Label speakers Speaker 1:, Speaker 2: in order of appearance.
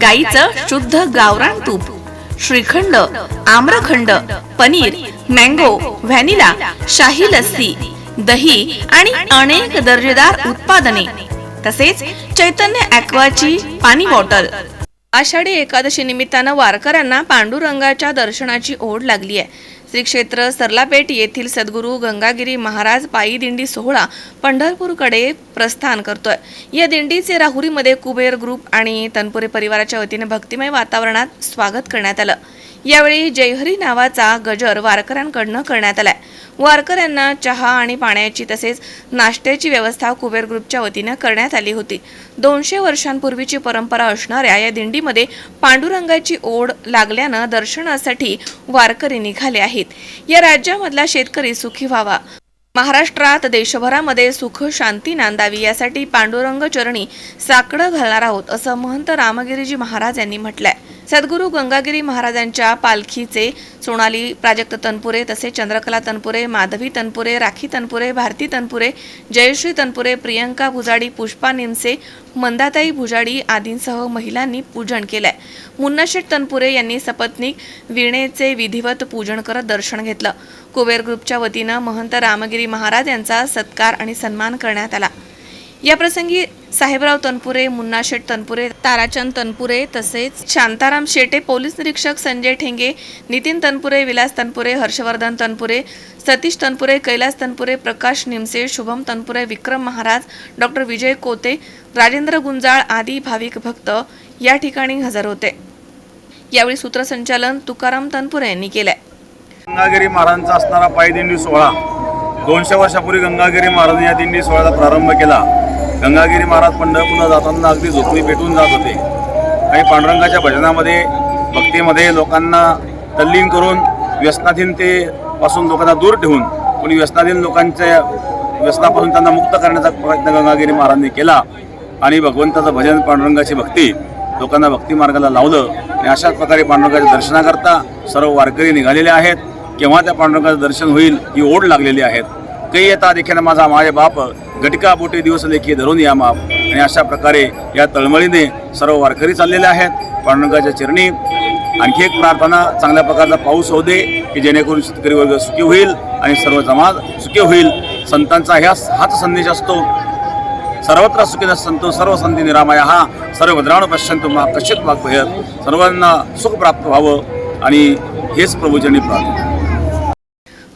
Speaker 1: गाईचं शुद्ध गावरान तूप श्रीखंड आम्रखंड पनीर मँगो व्हॅनिला शाही लस्सी दही आणि अनेक दर्जेदार उत्पादने तसेच चैतन्य ॲक्वाची पाणी बॉटल. आषाढी एकादशी निमित्तानं वारकऱ्यांना पांडुरंगाच्या दर्शनाची ओढ लागली आहे श्री क्षेत्र सरलापेठ येथील सद्गुरू गंगागिरी महाराज पायी दिंडी सोहळा पंढरपूरकडे प्रस्थान करतोय. या दिंडीचे राहुरीमध्ये कुबेर ग्रुप आणि तनपुरे परिवाराच्या वतीने भक्तिमय वातावरणात स्वागत करण्यात आलं. यावेळी जयहरी नावाचा गजर वारकऱ्यांकडनं करण्यात आलाय. वारकऱ्यांना चहा आणि पाण्याची तसेच नाश्त्याची व्यवस्था कुबेर ग्रुपच्या वतीनं करण्यात आली होती. दोनशे वर्षांपूर्वीची परंपरा असणाऱ्या या दिंडीमध्ये पांडुरंगाची ओढ लागल्यानं दर्शनासाठी वारकरी निघाले आहेत. या राज्यामधला शेतकरी सुखी व्हावा. महाराष्ट्रात देशभरामध्ये सुख शांती नांदावी यासाठी पांडुरंग चरणी साकडं घालणार आहोत असं महंत रामगिरीजी महाराज यांनी म्हटलंय. सद्गुरू गंगागिरी महाराजांच्या पालखीचे सोनाली प्राजक्त तनपुरे तसे चंद्रकला तनपुरे माधवी तनपुरे राखी तनपुरे भारती तनपुरे जयश्री तनपुरे प्रियंका भुजाडी पुष्पा निमसे मंदाताई भुजाडी आदींसह महिलांनी पूजन केलंय. मुन्नाशेठ तनपुरे यांनी सपत्नीक वीणेचे विधिवत पूजन करत दर्शन घेतलं. कुबेर ग्रुपच्या वतीनं महंत रामगिरी महाराज यांचा सत्कार आणि सन्मान करण्यात आला. याप्रसंगी साहेबराव तनपुरे मुन्ना शेठ तनपुरे ताराचंद तनपुरे तसेच शांताराम शेटे पोलीस निरीक्षक संजय ठेंगे नितीन तनपुरे विलास तनपुरे हर्षवर्धन तनपुरे सतीश तनपुरे कैलास तनपुरे प्रकाश निमसे शुभम तनपुरे विक्रम महाराज डॉक्टर विजय कोते राजेंद्र गुंजाळ आदी भाविक भक्त या ठिकाणी हजर होते. यावेळी सूत्रसंचालन तुकाराम तनपुरे यांनी केलंय.
Speaker 2: गंगागिरी महाराजांचा असणारा पायदिंडी सोहळा दोनशे वर्षापूर्वी गंगागिरी महाराज या दिंडी सोहळ्याचा प्रारंभ केला. गंगागिरी महाराज पंढरपूरला जाताना अगदी झोपडी पेटून जात होते. आणि पांडुरंगाच्या भजनामध्ये भक्तीमध्ये लोकांना तल्लीन करून व्यसनाधीनतेपासून लोकांना दूर ठेवून कोणी व्यसनाधीन लोकांच्या व्यसनापासून त्यांना मुक्त करण्याचा प्रयत्न गंगागिरी महाराजांनी केला. आणि भगवंताचं भजन पांडुरंगाची भक्ती लोकांना भक्ती मार्गाला लावलं. आणि अशाच प्रकारे पांडुरंगाच्या दर्शनाकरता सर्व वारकरी निघालेले आहेत. केव्हा त्या पांडुरंगाचं दर्शन होईल ही ओढ लागलेली आहेत कई येता देखील माझा माझे बाप घटका बोटे दिवस लेखी धरून या माप आणि अशा प्रकारे या तळमळीने सर्व वारकरी चाललेले आहेत। पांडुरंगाच्या चिरणी आणखी एक प्रार्थना चांगल्या प्रकारचा पाऊस होऊ दे की जेणेकरून शेतकरी वर्ग सुखी होईल आणि सर्व समाज सुखी होईल. संतांचा ह्या हाच संदेश असतो. सर्वत्र सुखिन संतो सर्व संधी निरामया हा. सर्व भद्राण पश्यंत महा कश्चित वाक सर्वांना सुख प्राप्त व्हावं आणि हेच प्रभूजनी प्रार्थना.